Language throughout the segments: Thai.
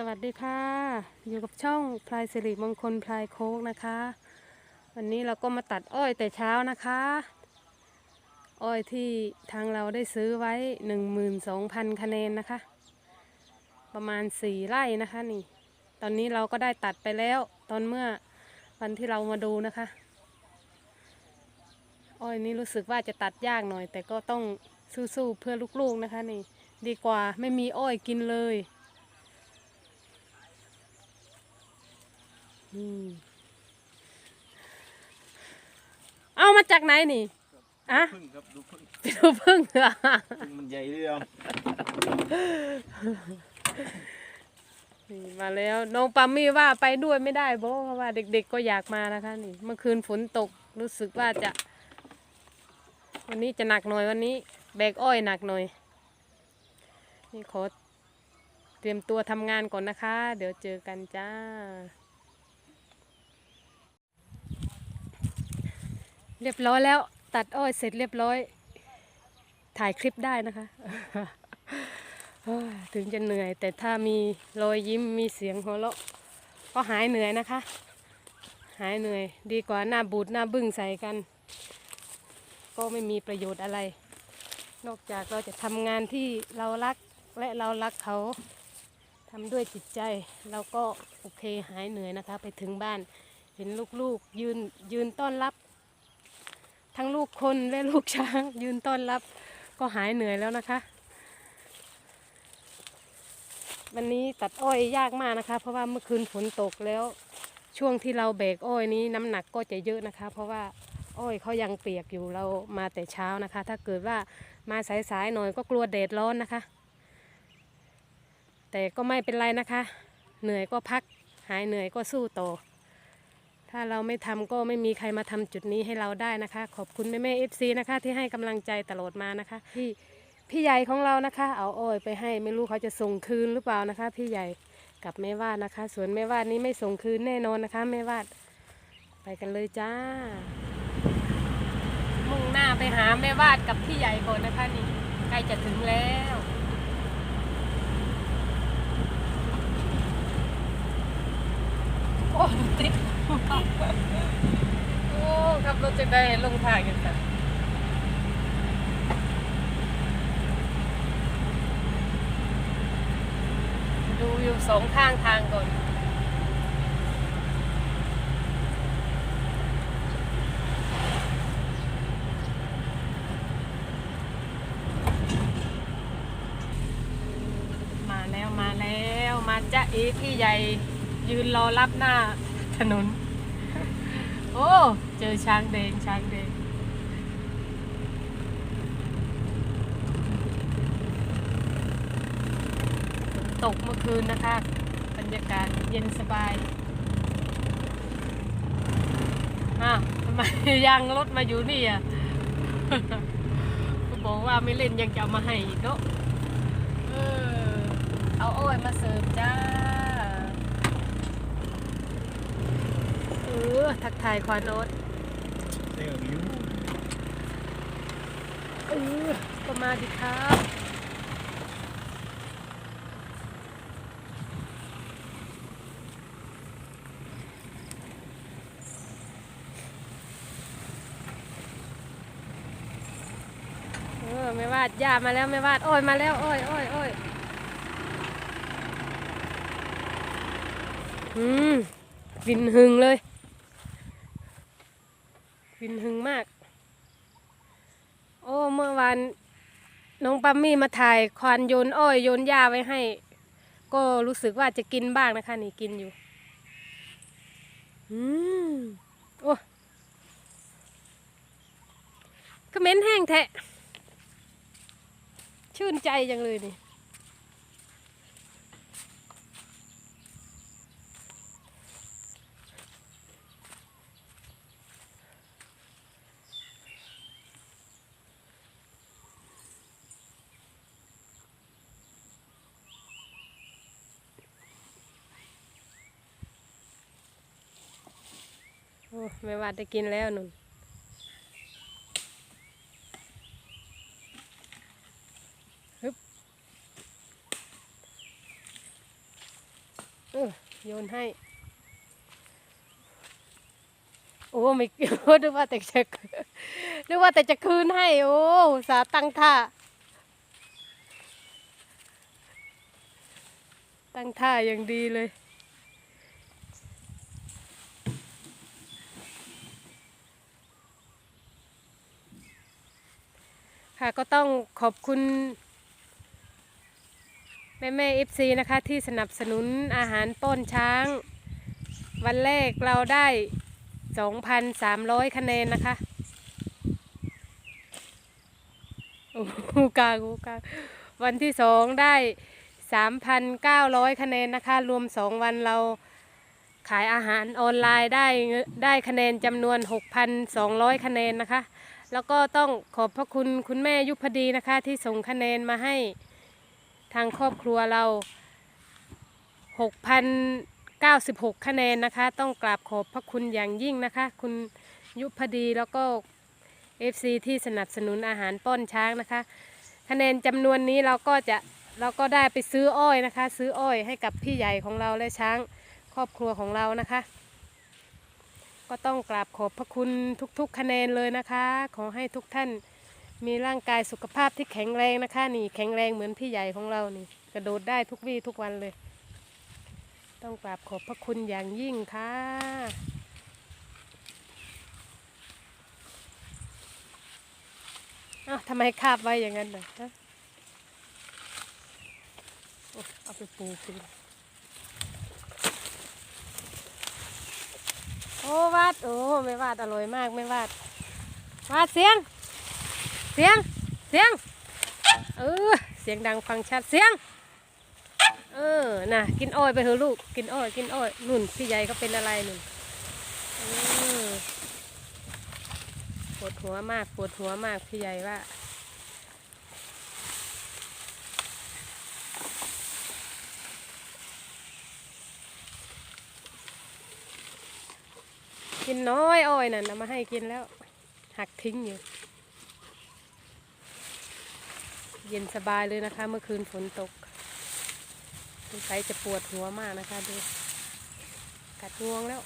สวัสดีค่ะ อยู่กับช่องพลายสิริมงคลพลายโคกนะคะ วันนี้เราก็มาตัดอ้อยแต่เช้านะคะ อ้อยที่ทางเราได้ซื้อไว้ 12,000 คะแนนนะคะ ประมาณ 4 ไร่นะคะนี่ ตอนนี้เราก็ได้ตัดไปแล้ว ตอนเมื่อวันที่เรามาดูนะคะ อ้อยนี้รู้สึกว่าจะตัดยากหน่อย แต่ก็ต้องสู้ๆเพื่อลูกๆนะคะนี่ ดีกว่าไม่มีอ้อยกินเลย อืม เอามาจากไหนนี่อะพึ่งครับดูพึ่งไปดูพึ่งเหรอพึ่งมันใหญ่เรื่องนี่มาแล้วน้องปามี่ว่าไปด้วยไม่ได้เพราะว่าเด็ก ๆก็อยากมานะคะนี่ เมื่อคืนฝนตกรู้สึกว่าจะ วันนี้จะหนักหน่อยวันนี้ แบกอ้อยหนักหน่อย นี่ขอเตรียมตัวทำงานก่อนนะคะ เดี๋ยวเจอกันจ้า เรียบร้อยแล้ว ตัดอ้อยเสร็จเรียบร้อย ถ่ายคลิปได้นะคะ ถึงจะเหนื่อย แต่ถ้ามีรอยยิ้มมีเสียงหัวเราะก็หายเหนื่อยนะคะ หายเหนื่อย ดีกว่าหน้าบูดหน้าบึ้งใส่กัน ก็ไม่มีประโยชน์อะไร นอกจากเราจะทำงานที่เรารักและเรารักเขาทำด้วยจิตใจเราก็โอเคหายเหนื่อยนะคะ ไปถึงบ้านเห็นลูกๆ ยืนยืนต้อนรับ ทั้งลูกคนและลูกช้าง ยืนต้อนรับก็หายเหนื่อยแล้วนะคะ วันนี้ตัดอ้อยยากมากนะคะ เพราะว่าเมื่อคืนฝนตกแล้วช่วงที่เราแบกอ้อยนี้น้ำหนักก็จะเยอะนะคะ เพราะว่าอ้อยเขายังเปียกอยู่เรามาแต่เช้านะคะ ถ้าเกิดว่ามาสายๆหน่อยก็กลัวแดดร้อนนะคะ แต่ก็ไม่เป็นไรนะคะ เหนื่อยก็พัก หายเหนื่อยก็สู้ต่อ ถ้าเราไม่ทำก็ไม่มีใครมาทำจุดนี้ให้เราได้นะคะ ขอบคุณแม่แม่เอฟซีนะคะ ที่ให้กำลังใจตลอดมานะคะที่พี่ใหญ่ของเรานะคะ เอาอ้อยไปให้ไม่รู้เขาจะส่งคืนหรือเปล่านะคะ พี่ใหญ่กับแม่วาดนะคะส่วนแม่วาดนี้ไม่ส่งคืนแน่นอนนะคะแม่วาดไปกันเลยจ้า มุ่งหน้าไปหาแม่วาดกับพี่ใหญ่ก่อนนะคะนี่ใกล้จะถึงแล้วโอ้ติดโอ้ขับรถจะได้ลงทางกันค่ะดูอยู่สองข้างทางก่อนมาแล้วมาแล้ว มาจ้าเอพี่ใหญ่ ยืนรอรับหน้าถนน โอ้ เจอช้างแดงช้างแดงตกเมื่อคืนนะคะ บรรยากาศเย็นสบาย อ้าวทำไมยางรถมาอยู่นี่อะก็บอกว่าไม่เล่นยังจะมาให้อีกเนาะเออเอาอ้อยมาเสิร์ฟจ้า เออทักทายควานโนตเซลล์วิวเออก็มาดิครับเออไม่วาดย่ามาแล้วไม่วาดโอ้ยมาแล้วโอ้ยโอ้ยโอ้ยอืมวินหึงเลย วินหึงมาก โอ้เมื่อวานน้องปัมมี่มาถ่ายควานโยนอ้อยโยนหญ้าไว้ให้ ก็รู้สึกว่าจะกินบ้างนะคะ นี่กินอยู่ อืมโอ้ก็เหม็นแห้งแทะ ชื่นใจจังเลยนี่ ไม่ว่าได้กินแล้วนุ่นฮึบโยนให้ โอ้ไม่นึกว่าแต่จะนึกว่าแต่จะคืนให้ โอ้สาตั้งท่า ตั้งท่าอย่างดีเลย ค่ะก็ต้องขอบคุณ แม่แม่เอฟซีนะคะ ที่สนับสนุนอาหารป้อนช้าง วันแรกเราได้ 2,300 คะแนนนะคะโอ้กากูกาวันที่สองได้ 3,900 คะแนนนะคะ รวม 2 วันเรา ขายอาหารออนไลน์ได้เงินได้คะแนนจำนวน 6,200 คะแนนนะคะ แล้วก็ต้องขอบพระคุณคุณแม่ยุพดีนะคะ ที่ส่งคะแนนมาให้ทางครอบครัวเรา 6,096 คะแนนนะคะ ต้องกราบขอบพระคุณอย่างยิ่งนะคะ คุณยุพดีแล้วก็ FC ที่สนับสนุนอาหารป้อนช้างนะคะ คะแนนจำนวนนี้เราก็จะเราก็ได้ไปซื้ออ้อยนะคะ ซื้ออ้อยให้กับพี่ใหญ่ของเราและช้างค รอบครัวของเรานะคะ ก็ต้องกราบขอบพระคุณทุกๆคะแนนเลยนะคะ ขอให้ทุกท่านมีร่างกายสุขภาพที่แข็งแรงนะคะนี่แข็งแรงเหมือนพี่ใหญ่ของเรานี่ กระโดดได้ทุกวี่ทุกวันเลย ต้องกราบขอบพระคุณอย่างยิ่งค่ะอ้าวทำไมคาบไว้อย่างนั้นน่ะฮะอ๊ยเอาไปปูกิน อ้วาดโอ้ไม่วาดอร่อยมากไม่วาดวาดเสียง เสียงเสียงเออเสียงดังฟังชัดเสียง เออน่ะกินอ้อยไปเถอะลูกกินอ้อยกินอ้อยนุ่นพี่ใหญ่เขาเป็นอะไรนุ่นปวดหัวมากปวดหัวมากพี่ใหญ่ว่า กินน้อยอ้อยนั่นเอามาให้กินแล้ว หักทิ้งอยู่ เย็นสบายเลยนะคะ เมื่อคืนฝนตกสงสัยจะปวดหัวมากนะคะดูกัดงวงแล้ว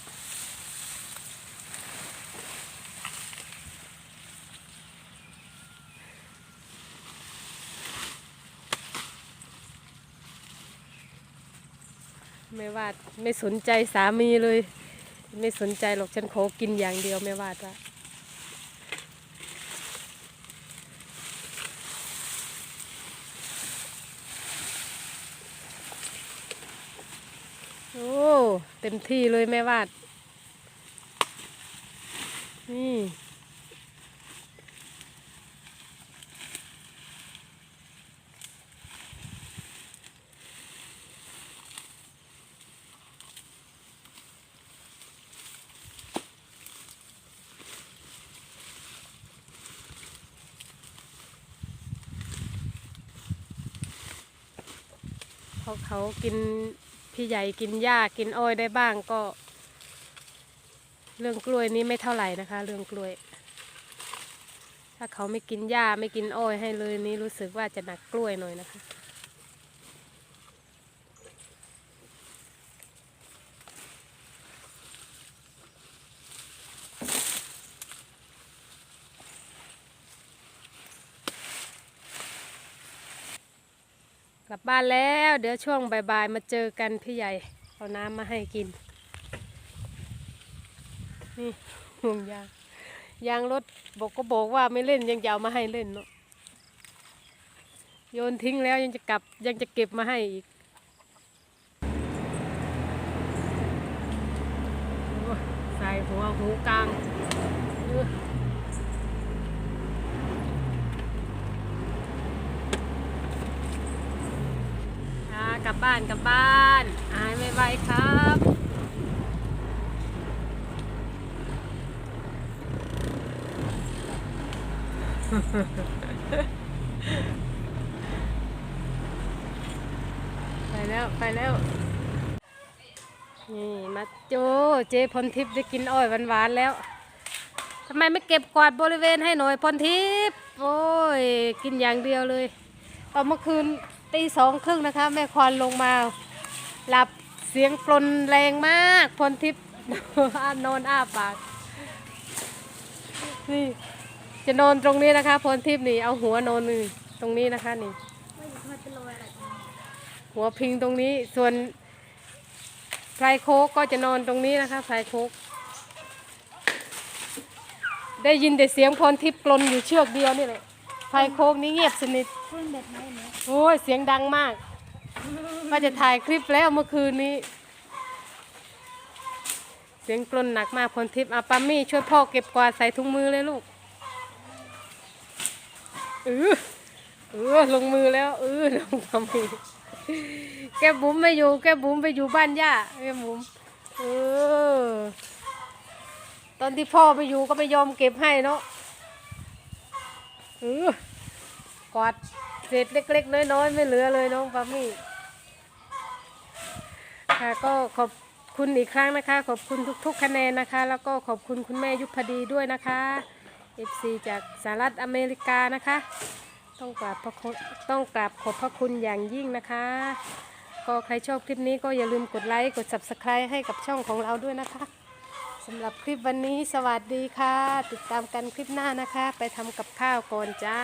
ไม่ว่าไม่สนใจสามีเลย ไม่สนใจหรอกฉันขอกินอย่างเดียวไม่วาดว่าโอ้เต็มที่เลยแม่วาด นี่ พอเขากินพี่ใหญ่กินหญ้ากินอ้อยได้บ้างก็ เรื่องกล้วยนี้ไม่เท่าไหร่นะคะ เรื่องกล้วย ถ้าเขาไม่กินหญ้าไม่กินอ้อยให้เลยนี่รู้สึกว่าจะหนักกล้วยหน่อยนะคะ ลับบ้านแล้ว เดี๋ยวช่วงบ่ายๆมาเจอกันพี่ใหญ่ เอาน้ำมาให้กิน นี่ห่วงยาง ยางรถบอกก็บอกว่าไม่เล่นยังจะเอามาให้เล่นเนาะ โยนทิ้งแล้วยังจะกลับยังจะเก็บมาให้อีกใส่หัวหูกลางเอออ่า กลับบ้านกลับบ้านอายไม่ไหวครับไปแล้วไปแล้ว นี่มาโจเจพรทิพย์ได้กินอ้อยหวานๆแล้วทำไมไม่เก็บกวาดบริเวณให้หน่อยพรทิพย์โอ้ย กินอย่างเดียวเลยตอนเมื่อคืน ตีสองครึ่งนะคะ แม่ควานลงมาหลับเสียงปลนแรงมากพรทิพย์นอนอ้าปากนี่จะนอนตรงนี้นะคะพรทิพย์นี่เอาหัวนอนนี่ตรงนี้นะคะนี่หัวพิงตรงนี้ส่วนไพลายโคกก็จะนอนตรงนี้นะคะไพลายโคกได้ยินแต่เสียงพรทิพย์กลนอยู่เชือกเดียวนี่แหละพลายโคกนี่เงียบสนิท เพิ่งแบบไหนเนี่ยโอ้ยเสียงดังมากว่าจะถ่ายคลิปแล้วเมื่อคืนนี้ เสียงกลนหนักมากพรทิพย์อาปามี่ช่วยพ่อเก็บกวาดใส่ถุงมือเลยลูกเออเออลงมือแล้วเออลงปามี่แกบุ๋มไม่อยู่ แกบุ๋มไปอยู่บ้านย่าแกบุ๋มเออตอนที่พ่อไปอยู่ก็ไม่ยอมเก็บให้เนาะเออ กวาดเศษเล็ก ๆ น้อยๆไม่เหลือเลยน้องปามี่ค่ะก็ขอบคุณอีกครั้งนะคะ ขอบคุณทุก ๆ คะแนนนะคะ แล้วก็ขอบคุณคุณแม่ยุพดีด้วยนะคะ FC จากสหรัฐอเมริกานะคะ ต้องกราบพระคุณต้องกราบขอบพระคุณอย่างยิ่งนะคะ ก็ใครชอบคลิปนี้ก็อย่าลืมกดไลค์กด subscribe ให้กับช่องของเราด้วยนะคะสำหรับคลิปวันนี้สวัสดีค่ะ ติดตามกันคลิปหน้านะคะ ไปทำกับข้าวก่อนจ้า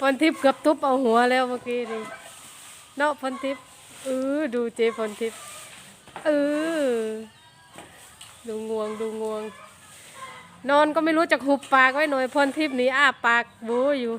พรทิพย์เกือบทุบเอาหัวแล้วเมื่อกี้นี่เนาะพรทิพย์เออดูเจพรทิพย์เออดูงวงดูงวง นอนก็ไม่รู้จะหุบปากไว้หน่อยพรทิพย์นีอ้าปากบูอยู่